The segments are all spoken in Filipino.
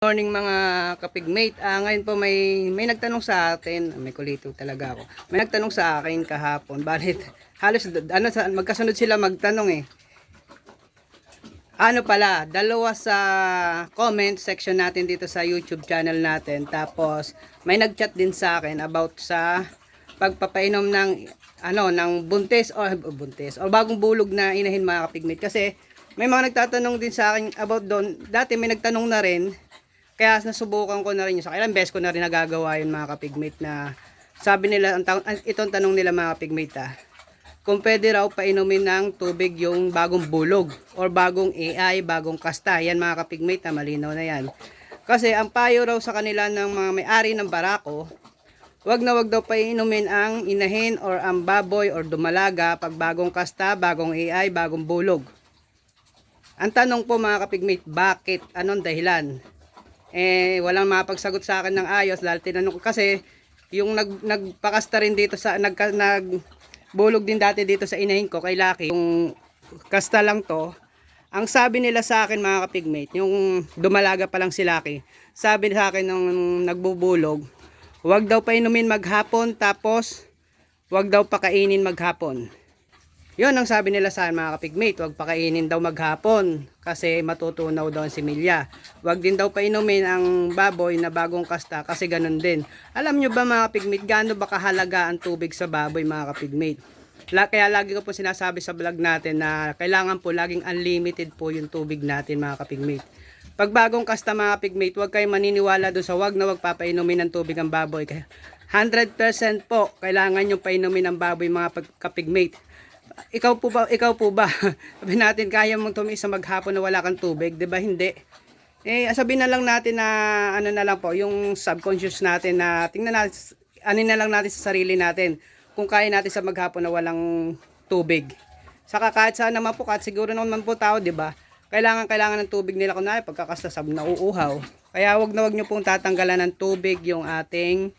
morning mga kapigmate. Ah, ngayon po may may nagtanong sa atin, may kulito talaga ako. May nagtanong sa akin kahapon. Balit halos ano magkasunod sila magtanong eh. Ano pala, dalawa sa comment section natin dito sa YouTube channel natin. Tapos may nagchat din sa akin about sa pagpapainom ng ano ng buntis o buntis o bagong bulog na inahin mga kapigmate kasi may mga nagtatanong din sa akin about doon. Dati may nagtanong na rin kaya nasubukan ko na rin yun. Sa ilang beses ko na rin nagagawa yun mga kapigmate na sabi nila, ang itong tanong nila mga kapigmate ah, kung pwede raw painumin ng tubig yung bagong bulog or bagong AI, bagong kasta. Yan mga kapigmate na malinaw na yan. Kasi ang payo raw sa kanila ng mga may-ari ng barako, wag na wag daw painumin ang inahin or ang baboy or dumalaga pag bagong kasta, bagong AI, bagong bulog. Ang tanong po mga kapigmate, bakit? Anong dahilan? Eh walang mapagsagot sa akin ng ayos dahil tinanong ko kasi yung nag nagpakasta rin dito sa nag nag bulog din dati dito sa inahin ko kay Lucky. Yung kasta lang to ang sabi nila sa akin mga kapigmate yung dumalaga pa lang si Lucky sabi sa akin nung nagbubulog wag daw pa inumin maghapon tapos wag daw pakainin maghapon yun ang sabi nila sa mga kapigmate, huwag pakainin daw maghapon kasi matutunaw daw ang similya. Huwag din daw painumin ang baboy na bagong kasta kasi ganun din. Alam nyo ba mga kapigmate, gaano ba kahalaga ang tubig sa baboy mga kapigmate? Kaya lagi ko po sinasabi sa vlog natin na kailangan po laging unlimited po yung tubig natin mga kapigmate. Pag bagong kasta mga kapigmate, huwag kayong maniniwala doon sa wag na wag papainumin ng tubig ang baboy. Kaya 100% po kailangan yung painumin ng baboy mga kapigmate ikaw po ba, ikaw po ba, sabi natin, kaya mong tumis sa maghapon na wala kang tubig, di ba? Hindi. Eh, sabihin na lang natin na, ano na lang po, yung subconscious natin na, tingnan natin, ano na lang natin sa sarili natin, kung kaya natin sa maghapon na walang tubig. Saka kahit saan naman po, kahit siguro naman po tao, di ba? Kailangan, kailangan ng tubig nila na pagkakastasab na uuhaw. Kaya wag na wag nyo pong tatanggalan ng tubig yung ating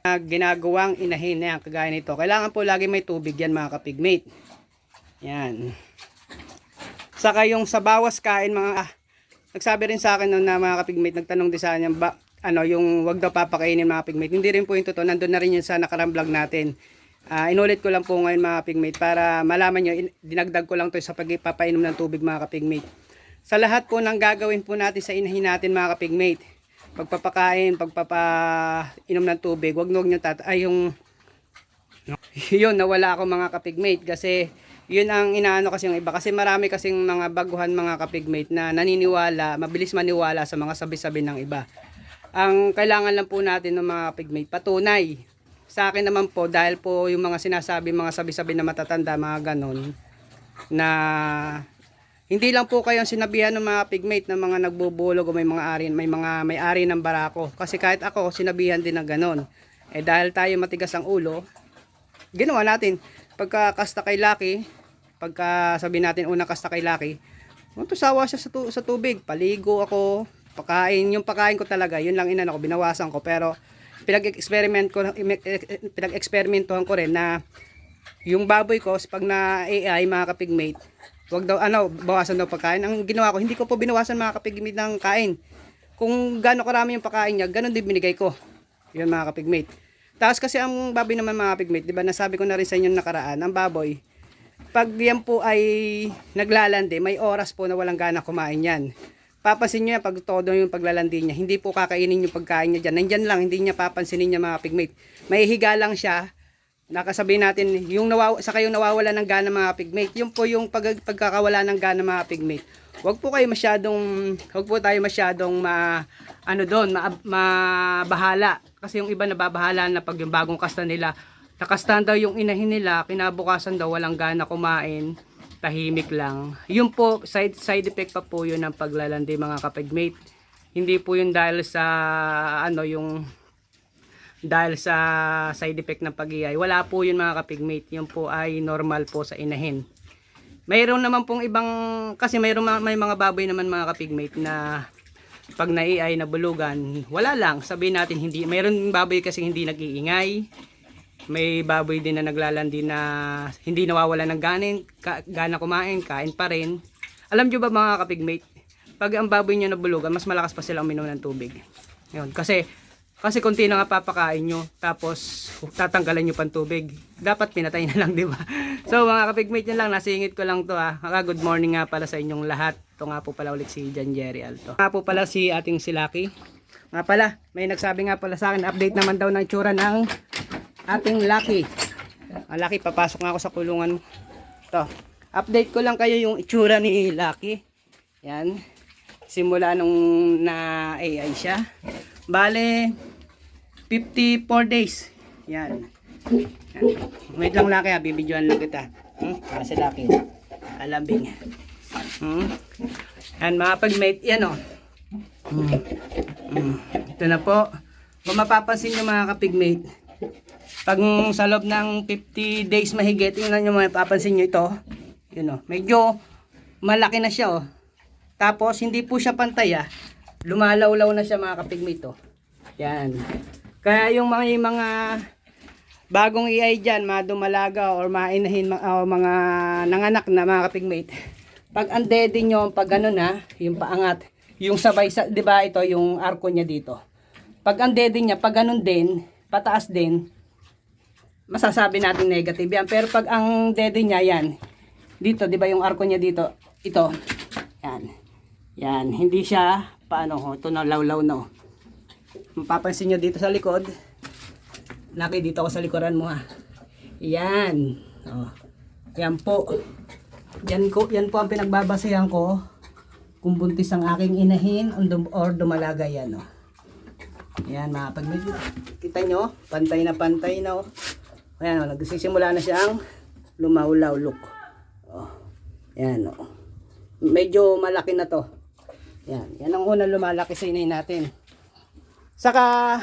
uh, ginagawang inahin na yan, kagaya nito. Kailangan po lagi may tubig yan mga kapigmate. Yan. Saka yung sa bawas kain mga ah, nagsabi rin sa akin noon na mga kapigmate, nagtanong din sa kanya ba, ano, yung wag daw papakainin mga kapigmate. Hindi rin po yung totoo. Nandun na rin yun sa nakarang vlog natin. Ah, inulit ko lang po ngayon mga kapigmate para malaman nyo, in- dinagdag ko lang to sa pagpapainom ng tubig mga kapigmate. Sa lahat po ng gagawin po natin sa inahin natin mga kapigmate, pagpapakain, pagpapainom ng tubig, wag nyo tata ay yung yun nawala ako mga kapigmate kasi yun ang inaano kasi yung iba kasi marami kasing mga baguhan mga kapigmate na naniniwala, mabilis maniwala sa mga sabi-sabi ng iba. Ang kailangan lang po natin ng mga kapigmate patunay. Sa akin naman po dahil po yung mga sinasabi, mga sabi-sabi na matatanda, mga ganon na hindi lang po kayo sinabihan ng mga pigmate ng mga nagbubulog o may mga ari, may mga may ari ng barako. Kasi kahit ako, sinabihan din ng ganon. Eh dahil tayo matigas ang ulo, ginawa natin. Pagka kasta kay Lucky, pagka sabi natin unang kasta kay Lucky, matusawa siya sa, tu- sa tubig. Paligo ako, pakain. Yung pakain ko talaga, yun lang inano ko, binawasan ko. Pero pinag-experiment ko, pinag-experimentohan ko rin na yung baboy ko, pag na AI, mga kapigmate, wag daw, ano, bawasan daw pagkain. Ang ginawa ko, hindi ko po binawasan mga kapigmate ng kain. Kung gaano karami yung pagkain niya, ganun din binigay ko. Yun mga kapigmate. Tapos kasi ang baboy naman mga kapigmate, di ba nasabi ko na rin sa inyo nakaraan, ang baboy, pag yan po ay naglalandi, may oras po na walang gana kumain yan. Papansin nyo yan pag todo yung paglalandi niya. Hindi po kakainin yung pagkain niya dyan. Nandyan lang, hindi niya papansinin niya mga pigmate. May higa lang siya. Nakasabi natin, yung nawaw sa kayong nawawala ng gana mga pigmate. Yun po yung pag, pagkakawala ng gana mga pigmate. Huwag po kayo masyadong, huwag po tayo masyadong ma, ano doon, ma, mabahala. Kasi yung iba nababahala na pag yung bagong kasta nila, nakastan daw yung inahin nila, kinabukasan daw walang gana kumain, tahimik lang. Yun po, side, side effect pa po yun ng paglalandi mga kapigmate. Hindi po yun dahil sa, ano, yung, dahil sa side effect ng pag-iay. Wala po yun mga kapigmate. Yun po ay normal po sa inahin. Mayroon naman pong ibang, kasi mayroon ma- may mga baboy naman mga kapigmate na pag naiay na bulugan, wala lang. Sabihin natin hindi, mayroon baboy kasi hindi nag-iingay. May baboy din na naglalandi na hindi nawawala ng ganin, ka, gana kumain, kain pa rin. Alam nyo ba mga kapigmate, pag ang baboy nyo nabulugan, mas malakas pa sila uminom ng tubig. Yun, kasi kasi konti na nga papakain nyo, tapos tatanggalan nyo pang tubig. Dapat pinatay na lang, di ba? So mga kapigmate nyo lang, nasingit ko lang to ha. Mga good morning nga pala sa inyong lahat. Ito nga po pala ulit si Jan Jerry Alto. Nga po pala si ating si Lucky. Nga pala, may nagsabi nga pala sa akin, update naman daw ng itsura ng ating Lucky. Ah, Lucky, papasok nga ako sa kulungan. Ito, update ko lang kayo yung itsura ni Lucky. Yan. Simula nung na AI siya. Bale, 54 days. Yan. Yan. Wait lang Lucky ha, bibidyoan lang kita. Hmm? Para Lucky. Alambing. Hmm? Yan mga pag-mate, yan o. Hmm. Hmm. Ito na po. Kung mapapansin nyo mga kapigmate, pag sa loob ng 50 days mahigit, tingnan nyo mapapansin nyo ito. Yun o. Medyo malaki na siya o. Tapos hindi po siya pantay ah. Lumalawlaw na siya mga kapigmate o. Yan. Kaya yung mga, yung mga bagong AI dyan, mga dumalaga or mainahin o mga nanganak na mga kapigmate. Pag ang dede nyo, pag gano'n ha, yung paangat, yung sabay sa, di ba ito, yung arko niya dito. Pag ang dede niya, pag ganun din, pataas din, masasabi natin negative yan. Pero pag ang dede niya, yan, dito, di ba yung arko niya dito, ito, yan, yan, hindi siya, paano, ito na lawlaw no. Mapapansin nyo dito sa likod, laki dito ako sa likuran mo ha. Yan, oh, yan po, yan, ko, yan po ang pinagbabasehan ko kung buntis ang aking inahin or dum- or dumalaga yan. Oh. Yan mga pag kita nyo, pantay na pantay na. Oh. Ayan, oh, nagsisimula na siyang lumawlaw look. Oh. Yan oh. Medyo malaki na to. Yan, yan ang unang lumalaki sa inay natin. Saka